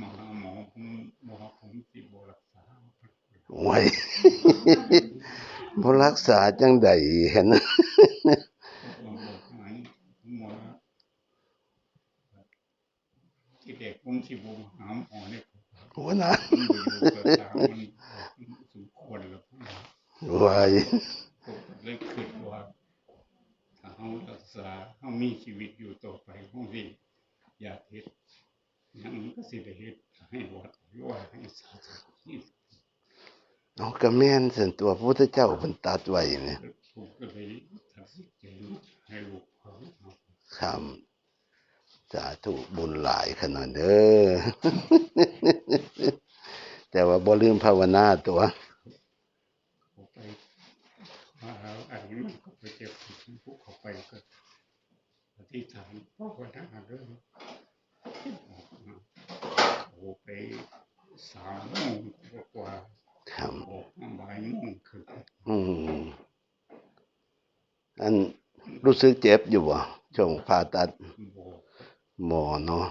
มาหาหมอผมบอกว่าผมสิบ่รักษาไว้บ่รักษาจังใดเห็นผมบอกหายผมบอกว่าที่เด็กผมสิบ่มาหาหมอเนี่ยโอ้นะผมอยู่เกิดตามมันสมควรแล้วผมว่าไว้ผมก็เลยคิดว่าถ้าเฮารักษาเฮามีชีวิตอยู่ต่อไปเฮาสิอยากเฮ็ดหยังก็สิได้เฮ็ดให้วัดหรือว่าให้ศาสนา เอา ก็แม่นส่วนตัวพระพุทธเจ้าเพิ่นตรัสไว้เนี่ยผมก็เลยตัดสินใจให้ลูกเขาเอาครับสาธุบุญหลายขนาดเด้อแต่ว่าบ่ลืมภาวนาตัว เขาไปมาหาอันนี้มันก็ไปเจ็บพวกเขาไปก็อธิษฐานพ่อวันนั้นเรื่องออกมาโอ้ไปสามโมงกว่า ครับ ๆออกมาบ่ายโมงคือ อืมอัน รู้สึกเจ็บอยู่บ่ช่วงผ่าตัดบอกหมอเนาะ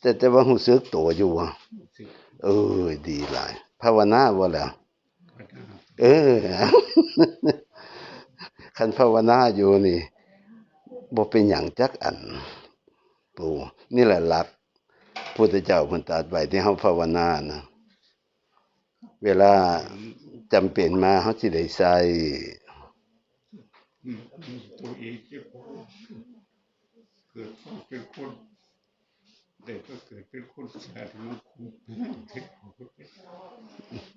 แต่แต่ว่ารู้สึกตัวอยู่บ่สิเออ ดีหลายภาวนาบ่แล้วก็ได้เออคันภาวนาอยู่นี่บ่เป็นหยังจักอันปู่นี่แหละหลักพุทธเจ้าเพิ่นตรัสไว้ที่เฮาภาวนานะเวลาจำเป็นมาเฮาสิได้ใช้อื มตัวเองเจ้าของเกิดเป็นคนเด็กก็เกิดเป็นคนชาติมันคุ้มเด็กก็เป็น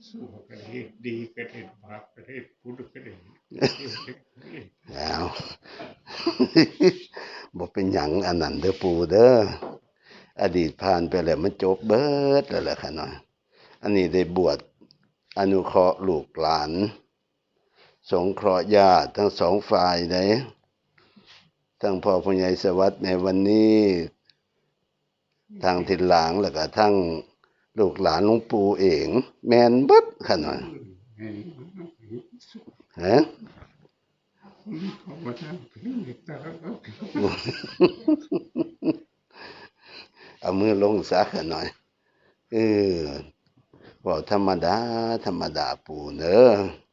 สู้กันเหตุดีกันเหตุบาปกันเหตุพุทธกันเหตุแล้วบ่เป็นหยังอันนั้นเด้อปูเด้ออดีตผ่านไปแล้วมันจบเบิดแล้วล่ะค่ะเนาะอันนี้ได้บวชอนุเคราะห์ลูกหลาน สงเคราะห์ญาติทั้งสองฝ่ายเด้ทั้งพ่อผู้ใหญ่สวัสดิ์ในวันนี้ทางทิศหลังแล้วก็ทั้งลูกหลานหลวงปู่เองแม่นเบิดค่ะเนาะฮะเขาว่าทำเป็นเด็กตาก็เอามือลงซะค่ะหน่อยเออเว่าธรรมดา ธรรมดาปู่เด้อ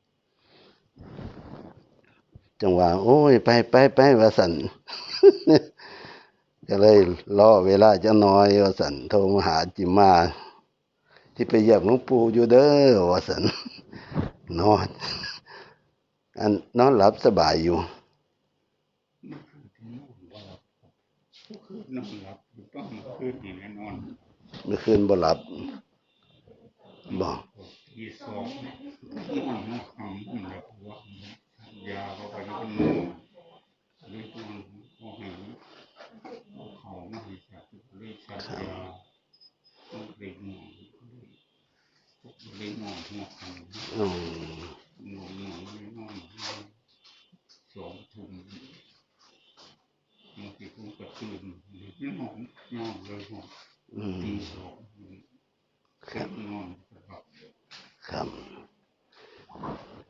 จังว่าโอ้ย ไปไปไปว่าสันก็เลยรอเวลาจะน้อยว่าสันโทรมาหาจิมมา ที่ไปเยี่ยมหลวงปู่อยู่เด้อว่าสันนอนอันนอนหลับสบายอยู่คือนอนหลับถูกต้องคืนนี่แน่นอนเมื่อคืนบ่หลับบ่ที่สองนอนหัวคำมันแบบว่า ยาเข้าไปแล้วก็นอนเลยนอนก็เห็นเขาไม่ห้จับเลยจับยาเลยนอนเลยนอนหัวคำอืมนอนนอนเลยนอนสองทุ่มบางทีผมก็ตื่นเลยนอนนอนเลยนอนอืมตีสองครับนอนครับ ครับ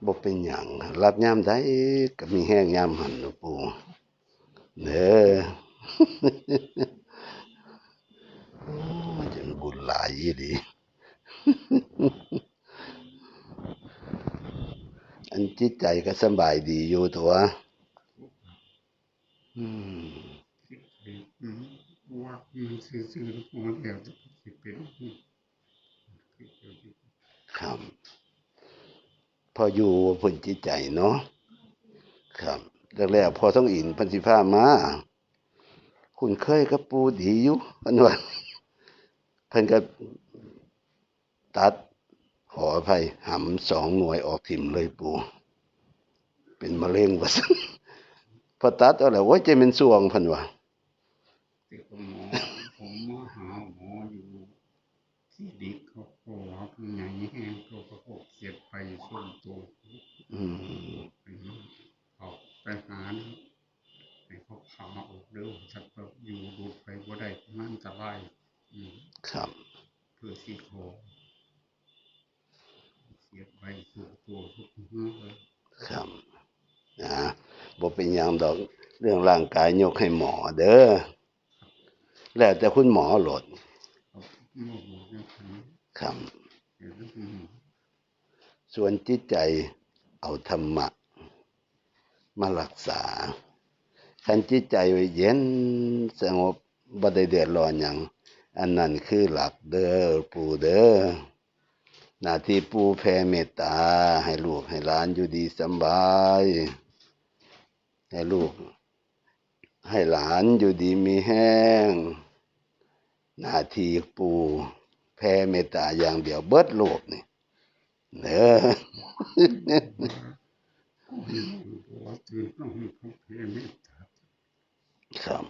บ่ เป็นหยังรับยามใดก็มีแห้งยามหันเนาะปู่เด้อโอ้ยจังบุญหลายอีหลีอันจิตใจก็สำบายดีอยู่ตัวอืมว่ามันซื่อๆพอแล้วจะเป็น ครับ พ ออยู่เพิ่นจิตใจเนาะครับแรกๆพอต้องอินพันสิพามาคุณเคยกับปูดีอยู่เพิ่นว่าเพิ่นก็ตัดขออภัยหำสองหน่วยออกถิ่มเลยปู เป็นมะเร็งว่าซั่นพอตัดเอาแล้วโอ้ยใจเป็นสวงพิ่นว่าแต่หมอผมมาหาหมออยู่ที่ดิกเขาก็ว่าไงแห้งเขาก็เก็ บไปส่งตัวอืมไปเขาไปหาให้เขาพาออกเด้อสักแบบอยู่ดูไปบ่ได้มันจะไล่อืมครับ เพื่อที่คอเสียบไปสู่ตัวทุกเมื่อเลยครับนะบ่เป็นหยังดอกเรื่องร่างกายยกให้หมอเด้อแล้วแต่คุณหมอโหลด โมโหยังขัน ครับ เห็นแล้วอืม ส่วนจิตใจเอาธรรมะ มารักษาคันจิตใจไว้เย็นสงบบ่ได้เดือดร้อนหยังอันนั้นคือหลักเด้อปู่เด้อหน้าที่ปู่แผ่เมตตา ให้ลูกให้หลานอยู่ดีสบาย ให้ลูก ให้หลานอยู่ดีมีแห้ง หน้าที่ปู่แผ่เมตตาอย่างเดียวเบิดโลกนี่ เด้อว่าตื่นองมีเขาเพลมิตรครับ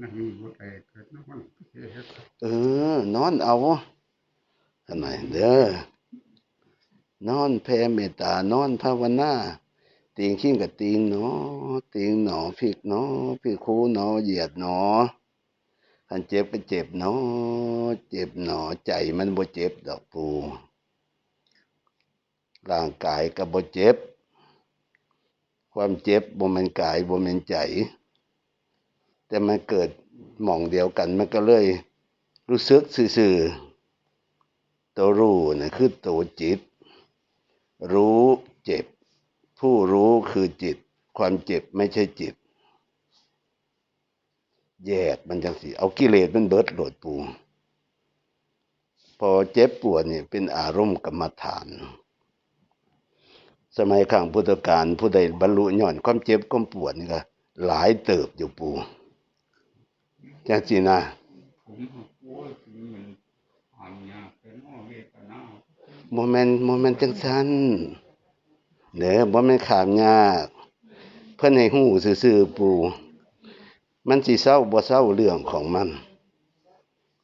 นั่งมีบทเอกเกิดน้ำมันเอนอนเอาอันไหนเด้อนอนแผ่เมตตานอนภาวนาติงขิ้งกับติงหนอติงหนอพริกหนอพริกคูหนอเหยียดหนอคันเจ็บก็เจ็บหนอเจ็บหนอใจมันบ่เจ็บดอกปู ร่างกายก็บ่เจ็บ ความเจ็บบ่ม่นกายบ่ม่นใจ แต่มันเกิดหม่องเดียวกัน มันก็เลยรู้สึกซื่อๆตัวรู้นะคือตัวจิต รู้เจ็บ ผู้รู้คือจิต ความเจ็บไม่ใช่จิต แยกมันจังสิเอากิเลสมันเบิดโหลดปูพอเจ็บปวดเนี่ยเป็นอารมณ์กรรมฐาน สมัยข้างพุทธกาลผู้ใดบรรลุย่อนความเจ็บความปวดนี่ก็หลายเติบอยู่ปูจังสินะผมโอ้ยมันอ่านยากเป็นอ้อเวทนาโมเมนต์โมเมนต์จังซันเด้อบ่แม่นขามยาก เพิ่นให้ฮู้ซื่อๆปูมันสิเศร้าบ่เศร้าเรื่องของมัน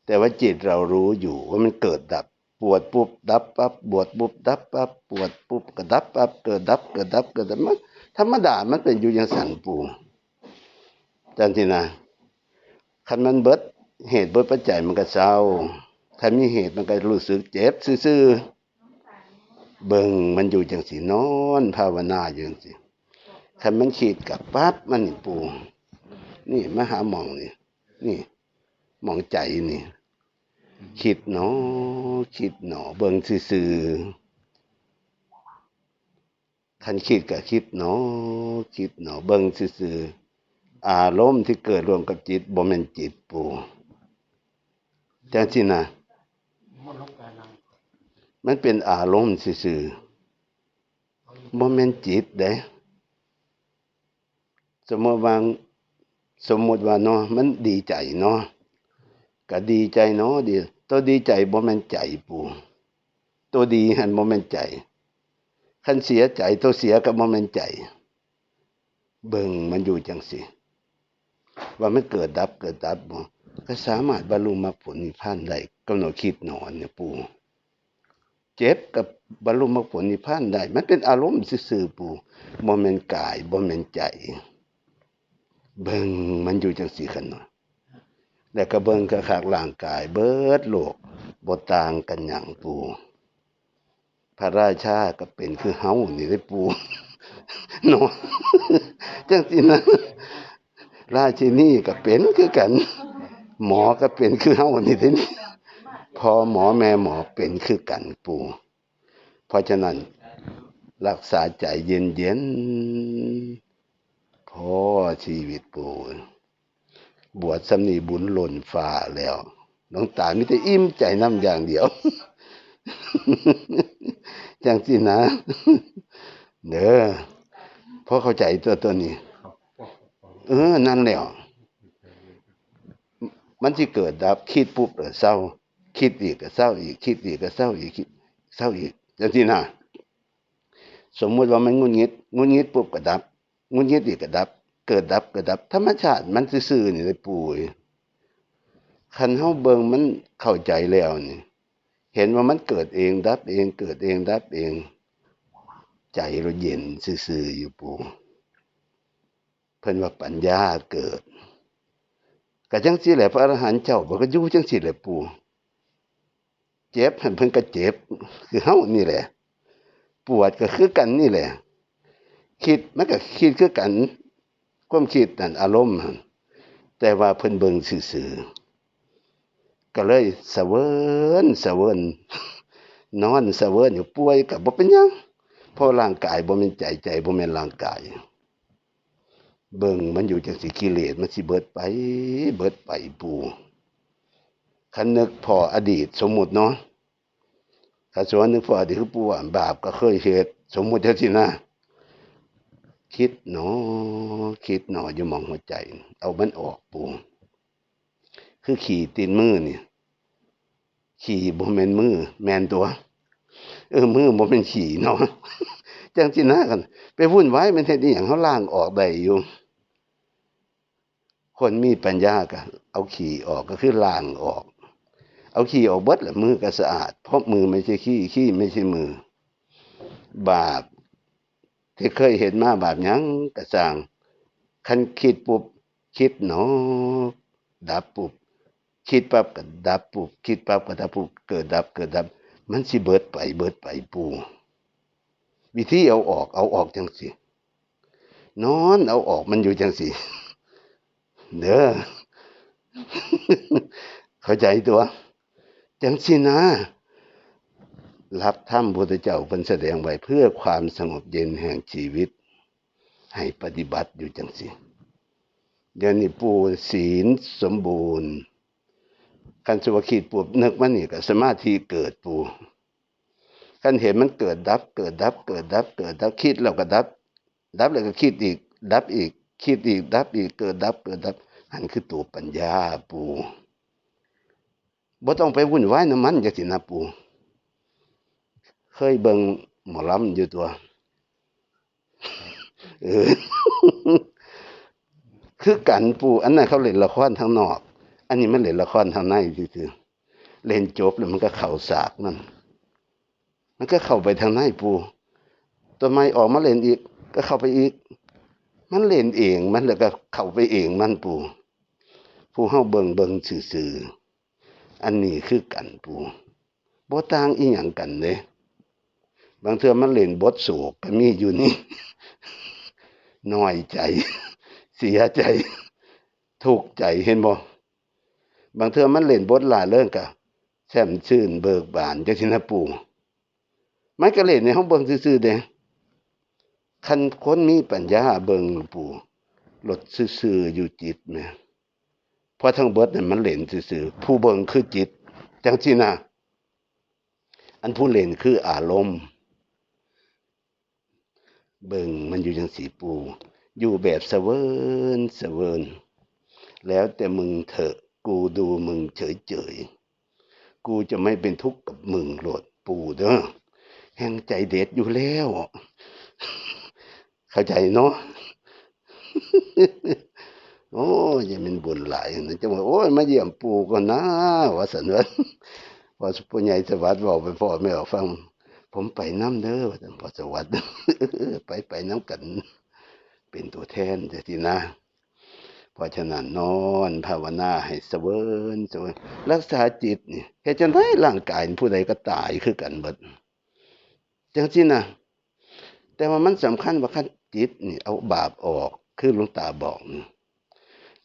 แต่ว่าจิตเรารู้อยู่ว่ามันเกิดดับ ปวดปุ๊บดับปั๊บปวดปุ๊บดับปั๊บปวดปุ๊บก็ดับปั๊บเกิดดับเกิดดับเกิดดับมันธรรมดามันเป็นอยู่อย่างสันปูจังซี่นะคันมันเบิดเหตุเบิดปัจจัยมันก็เศร้าถ้ามีเหตุมันก็รู้สึกเจ็บซื่อเบิ่งมันอยู่จังสินอน ภาวนาอยู่จังสิคันมันขีดกับปั๊บมันนี่ปูนี่มาหาหมองนี่ นี่หมองใจนี่ คิดหนอ คิดหนอ เบิ่งซื่อๆคันคิดก็คิดหนอ คิดหนอ เบิ่งซื่ออารมณ์ที่เกิดรวมกับจิตบ่แม่นจิตปูจังสินะมันลบการนั่งมันเป็นอารมณ์ซื่อบ่แม่นจิตเด้สมมติว่าสมมติว่าเนาะมันดีใจเนาะ ก็ดีใจเนาะดี ตัวดีใจบ่แม่นใจปูตัวดีหันบ่แม่นใจคันเสียใจตัวเสียก็บ่แม่นใจ เบิ่งมันอยู่จังสิว่ามันเกิดดับเกิดดับบ่ก็สามารถบรรลุมรรคผลนิพพานได้กำหนดคิดหนอนเนี่ยปูเจ็บกับบรรลุมรรคผลนิพพานได้ มันเป็นอารมณ์ซื่อๆปู่บ่แม่นกายบ่แม่นใจ เบิ่งมันอยู่จังซี่คั่นเนาะ แล้วก็เบิ่งกะคักร่างกาย เบิดโลกบ่ต่างกันหยังปูพระราชาก็เป็นคือเฮานี่เด้ปู่เนาะจังซี่นะราชินีก็เป็นคือกัน หมอก็เป็นคือเฮานี่เด้พอหมอแม่หมอเป็นคือกันปูเพราะฉะนั้นรักษาใจเย็นๆพอชีวิตปู บวชสำนีบุญหล่นฟ้าแล้วน้องตามิแต่อิ่มใจน้ำอย่างเดียวจังสินะ เด้อพอเข้าใจตัวตัวนี้ เออ นั่นแล้ว มันสิเกิดดับ คิดปุ๊บเออเศร้า คิดอีกก็เศร้าอีก คิดอีกก็เศร้าอีกคิดเศร้าอีกจังซี่นะสมมุติว่ามันงุนงิดงุนงิดปุ๊บก็ดับงุนงิดอีกก็ดับ เกิดดับเกิดดับ ธรรมชาติมันซื่อๆนี่เลยปู่เอ้ยคันเฮาเบิงมันเข้าใจแล้วนี่ เห็นว่ามันเกิดเองดับเอง เกิดเองดับเอง ใจเราเย็นซื่อๆอยู่ปู่เพิ่นว่าปัญญาเกิดก็จังซี่แหละพระอรหันต์เจ้าบ่ก็อยู่จังซี่แหละปู่เจ็บเพิ่นก็เจ็บ คือเฮานี่แหละ ปวดก็คือกันนี่แหละ คิดมันก็คิดคือกัน ความคิดนั่นอารมณ์แต่ว่าเพิ่นเบิ่งซื่อก็เลยเสวินเสวนนอนเสวนอยู่ป่วยก็บ่เป็นยังเพราะร่างกายบ่ม่นใจใจบ่ม่นร่างกาย เบิ่งมันอยู่จังสิกิเลสมันสิเบิดไป เบิดไปปูคันนึกพออดีตสมมุติเนาะถ้าสวนนึกพออดีตคือปูว่าบาปก็เคยเฮ็ดสมมุติจังซี่นะ คิดหนอ คิดหนออยู่หมองหัวใจ เอามันออกปูคือขี่ตีนมือเนี่ย ขี่บ่แมนมือ แมนตัว เออมือบ่แม่นขี่เนาะจังสินะกัน ไปวุ่นวายมันเฮ็ดอีหยังเฮาล้างออกได้อยู่ คนมีปัญญาก็เอาขี่ออกก็คือล้างออก เอาขี่ออกเบิดแล้วมือก็สะอาด เพราะมือไม่ใช่ขี้ขี้ไม่ใช่มือ บาป ที่เคยเห็นมาบาปยังก็สร้างคันคิดปุ๊บคิดหนอดับปุ๊บคิดปั๊บก็ดับปุ๊บคิดปั๊บก็ดับปุ๊บเกิดดับเกิดดับ มันสิเบิดไปเบิดไปปูวิธีเอาออกเอาออกจังสินอนเอาออกมันอยู่จังสิเด้อเข้าใจตัว จังสินะ รับธรรมพุทธเจ้าเพิ่นแสดงไว้เพื่อความสงบเย็นแห่งชีวิต ให้ปฏิบัติอยู่จังสิเดี๋ยวนี้ปูศีลสมบูรณ์การสวาคิดปูนึกมันนี่ก็สมาธิเกิดปูคันเห็นมันเกิดดับ เกิดดับ เกิดดับ เกิดดับคิดแล้วก็ดับ ดับแล้วก็คิดอีก ดับอีก คิดอีก ดับอีก เกิดดับ เกิดดับอันคือตัวปัญญาปูบ่ต้องไปวุ่นวายน้ำมันจังสินะปู เคยเบิ่งหมอลำอยู่ตัว เออ คือกันปูอันนั้นเขาเล่นละครทางนอก อันนี้มันเล่นละครทางในซื่อเล่นจบแล้วมันก็เข้าสากนั่นมันก็เข้าไปทางในปูตัวไม้ออกมาเล่นอีก ก็เข้าไปอีก มันเล่นเองมันแล้วก็เข้าไปเองมันปูผู้เฮาเบิ่งเบิ่งซื่อๆอันนี้คือกันปูบ่ต่างอีหยังกันเด้ บางเทื่อมันเล่นบทโศกก็มีอยู่นี่น้อยใจ เสียใจทุกข์ใจเห็นบ่บางเทื่อมันเล่นบทลาเรื่องกะแช่มชื่นเบิกบานจังซี่นะปู่มันก็เล่นในห้องเบิ่งซื่อๆเด้คันคนมีปัญญาเบิ่งปู่ลดซื่อๆอยู่จิตแหมเพราะทั้งเบิดเนี่ยมันเล่นซื่อๆผู้เบิ่งคือจิต จังซี่นะอันผู้เล่นคืออารมณ์ เบิ่งมันอยู่จังสีปู อยู่แบบเสเวินเสเวินแล้วแต่มึงเถอะกูดูมึงเฉยๆกูจะไม่เป็นทุกข์กับมึงโหลดปูเด้อแห่งใจเด็ดอยู่แล้ว เข้าใจเนาะโอ้ยังเป็นบุญหลายนะจะว่าโอ้ยมาเยี่ยมปู่ก่อนนะว่าสันเวนพอสุปใหญ่สวัสดิ์บอกไปพ่อแม่ฟัง ผมไปน้ำเด้อว่าซั่นพอสวัสดิ์ไปไปน้ำกัน เป็นตัวแทนจะทีนะเพราะฉะนั้นนอนภาวนาให้เสวินเสเวินรักษาจิตนี่เฮ็ดจังไดร่างกายผู้ใดก็ตายคือกันเบิดจังซี่นะแต่ว่ามันสำคัญว่าคันจิตนี่เอาบาปออกคือหลวงตาบอก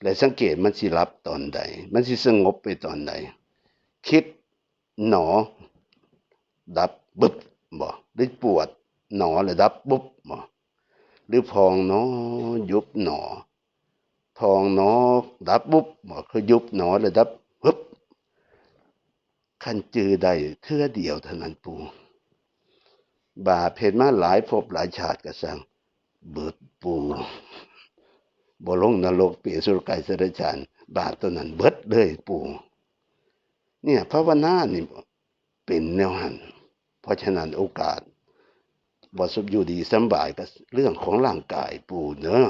และสังเกตมันสิรับตอนใด มันสิสงบไปตอนใด คิดหนอ ดับบึบ บ่หรือปวดหนอแล้วดับบุบบ่หรือพองหนอยุบหนอพองหนอดับบุบบ่คือยุบหนอแล้วดับฮึบคันจือได้เทื่อเดียวเท่านั้นปูบาเพ็นมาหลายภพหลายชาติก็สั่งเบิดปูบ่ลงนรกเปียสุรกายสรจานบาปตัวนั้นเบิดเลยปูเนี่ยภาวนานี่เป็นแนวหัน เพราะฉะนั้นโอกาสบ่สุขอยู่ดีสบายก็เรื่องของร่างกายปูเนอะ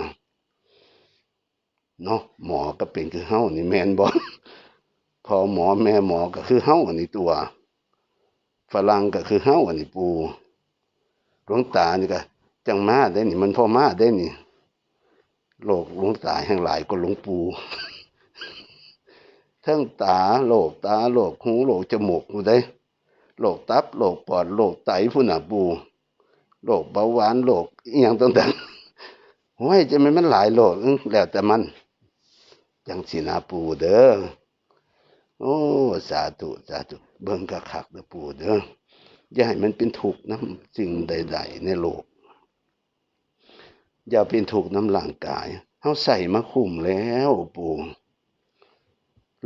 เนาะหมอก็เป็นคือเฮ้านี่แมนบ่พอหมอแม่หมอก็คือเฮ้าอันนี้ตัวฝรั่งก็คือเฮ้าอันนี้ปูหลวงตานี่ก็จังมาได้นี่มันพ่อมาได้นี่โลกหลวงตาแห่งหลายก็หลวงปู่ทั้งตาโลกตาโลกหูโลกจมูกผู้ใด โลกตับโลกปอดโลกไตผู้น่ะปูโลกเบาหวานโลกอีหยังต่างๆโอ้ยจะมันมันหลายโลกแล้วแต่มันจังสินาปูเด้อโอ้สาธุสาธุเบิ่งคักเด้อปูเด้ออย่าให้มันเป็นทุกข์นำสิ่งใด ๆ ในโลก อย่าเป็นทุกข์นำร่างกายเฮาใส่มาคุ้มแล้วปู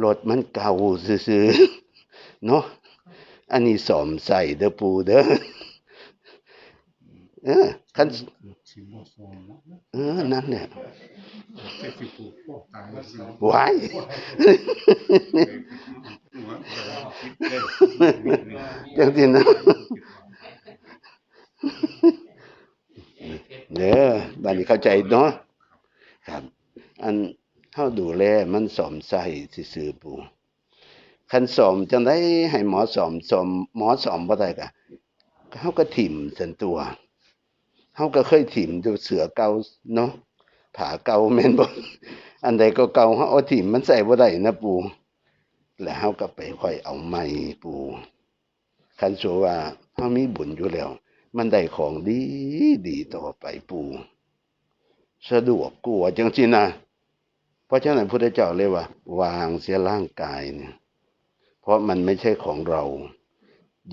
รถมันเก่าซื่อๆเนาะ อันนี้ซ่อมใส่เด้อปู่เด้อเออคันชิมโซมนะเออนั่นแหละแต่สิปลูกพวกตายแล้วสิว้ายจังซี่นะเด้อบัดนี้เข้าใจเนาะครับ อันเฮาดูแลมันสอมใส่ซื่อๆปู่ คันสอมจังได๋ให้หมอสอมสอมหมอสอมบ่ได้ก็เฮาก็ถิ่มซั่นตัวเฮาก็เคยถิ่มอยู่เสือเก่าเนาะผาเก่าแม่นบ่อันใดก็เก่าเฮาเอาถิ่มมันใส่บ่ได้นะปูแล้วเฮาก็ไปค่อยเอาใหม่ปูคันสัวว่าเฮามีบุญอยู่แล้ว มันได้ของดีดีต่อไปปูสะดวกกลัวาจังซี่นะเพราะฉะนั้นพุทธเจ้าเลยว่า วางเสียร่างกายเนี่ย เพราะมันไม่ใช่ของเรา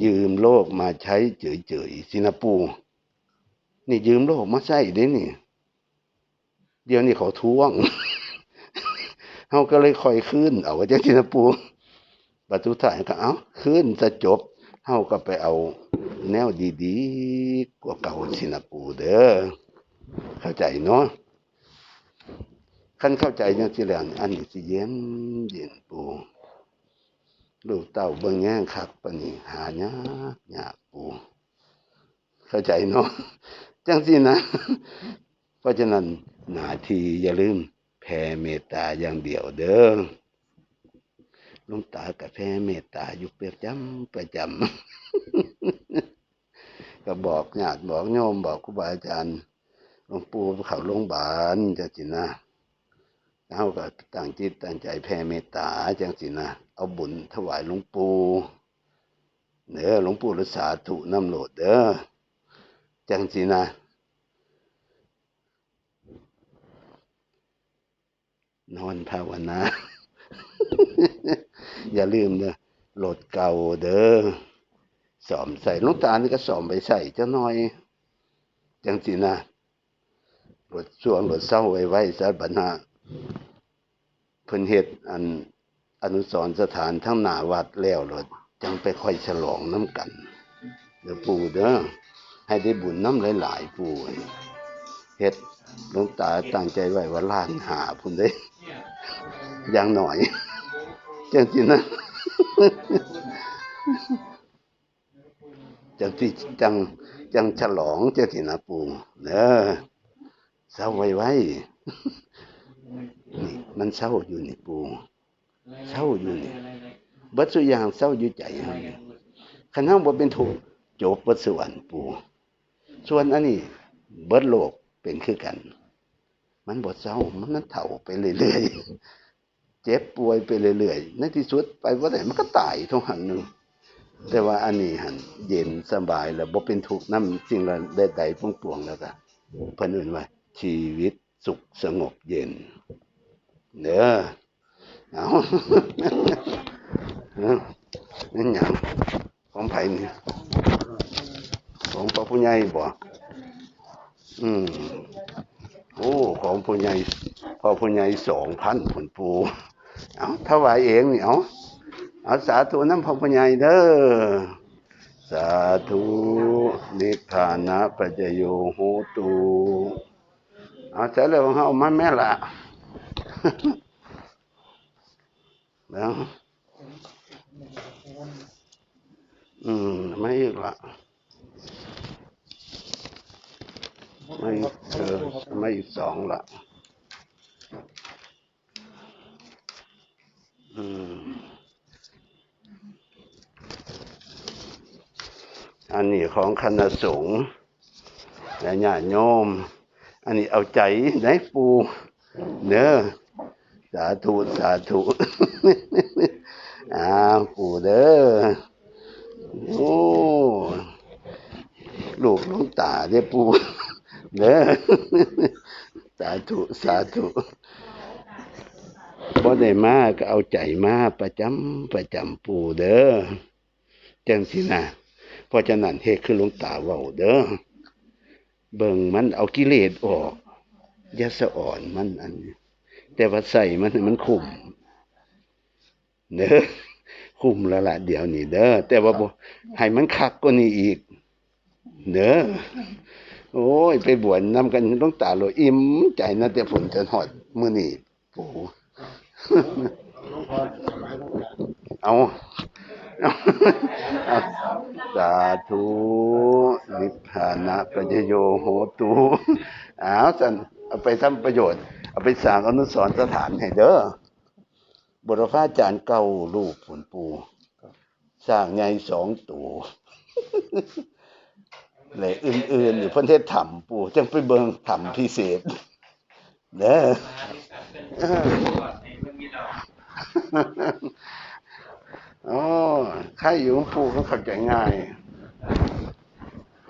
ยืมโลกมาใช้เฉยๆสินะปูนี่ยืมโลกมาใช้เด้นี่ เดี๋ยวนี้เขาท้วงเฮาก็เลยค่อยคืนเอาจังซี่นะปู่บัดสุดท้ายก็เอ้าคืนจะจบเฮาก็ไปเอาแนวดีๆกว่าเก่าสินะปูเด้อเข้าใจเนาะคันเข้าใจจังซี่แล้วอันนี้สิเย็นเย็นปู ลูกเต้าเบิ่งแย่งคักปานนี้หายากยากปูเข้าใจเนาะจังซี่นะ เพราะฉะนั้นหนาทีอย่าลืมแผ่เมตตาอย่างเดียวเด้อหลวงตาก็แผ่เมตตาอยู่ประจำประจำก็บอกญาติบอกโยมบอกครูบาอาจารย์หลวงปู่เขาโรงพยาบาลจังซี่นะเฮาก็ตั้งจิตตั้งใจแผ่เมตตาจังซี่นะ เอาบุญถวายหลวงปู่เด้อหลวงปู่รักษาธุน้ำโลดเด้อจังซี่นะนอนภาวนา อย่าลืมเด้อโหลดเก่าเด้อสอมใส่ลูกตานี่ก็สอมไปใส่จังหน่อย จังสินะโหลดช่วงโหลดเศร้าไว้ไว้ซะบัดหาเพิ่นเฮ็ดอัน อนุสรสถานทั้งหน้าวัดแล้วโหลดจังไปค่อยฉลองน้ำกันเด้อปู่เด้อให้ได้บุญน้ำหลายๆปู่เฮ็ดหลวงตาตั้งใจไว้ว่าล้านหาพุ่นเด้อย่างหน่อยจังสินะจังที่จังจังฉลองจังสินะปู่เด้อเศร้าไว้ไว้นี่มันเศร้าอยู่นี่ปู่ เศร้าอยู่นี่เบิดสุอย่างเศร้าอยู่ใจเฮานี่คันเฮาบ่เป็นทุกข์จบบ่สวรรค์ปูส่วนอันนี้เบิดโลกเป็นคือกัน มันบ่เศร้ามันมันเฒ่าไปเรื่อยๆ เจ็บป่วยไปเรื่อยๆ ในที่สุดไปว่าได้มันก็ตายท่าหันหนึ่ง แต่ว่าอันนี้หันเย็นสบายแล้วบ่เป็นทุกข์นํสิ่งละใดๆปวงๆแล้วก็เพิ่นอิ้นว่า ชีวิตสุขสงบเย็นเด้อ เอาเนั่นหยังของไผนี่ยของพระผู้ใหญ่บ่อืมโอ้ของผู้ใหญ่พอผู้ใหญ่สองพันผลปูเอาถวายเองนี่เอาเอาสาธุน้ำพอผู้ใหญ่เด้อสาธุนิพพานะปัจโยโหตุเอาเสร็จแล้วเอามาแม่ละ แล้วอืมไม่อีกละไม่เออไม่อีกสองละอืมอันนี้ของคณะสงฆ์และญาติโยม อันนี้เอาใจไหนปูเด้อ สาธุสาธุอ่าวปูเด้อโอ้ลูกลวงตาเด้ปูเด้อสาธุสาธุบ่ได้มาก็เอาใจมาประจำประจำปู่เด้อจังสินะเพราะฉะนั้นเฮ็ดคือหลวงตาเว้าเด้อเบิ่งมันเอากิเลสออกอย่าสะอ่อนมันอันนี้ แต่ว่าใส่มันให้มันคุมเด้อคุมแล้วล่ะเดี๋ยวนี้เด้อแต่ว่าบ่ให้มันคักกว่านี้อีก เด้อโอ้ย ไปบวชนำกันหลวงตาโลอิ่มใจนะแต่ผลจะฮอดมื้อนี้ปู่เอาเอาเอาสาธุนิพพานะปัญญโยโหตุเอาสันเอาไปทำประโยชน์ เอาไปสร้างอนุสรสถานให้เด้อบุรพาจารย์เก่าลูกผลปูสร้างไงสองตัวและอื่นๆอยู่ประเทศถ้ำปูจังไปเบิงถ้ำพิเศษเด้ออ๋อใครอยู่ปู่ก็เข้าใจง่าย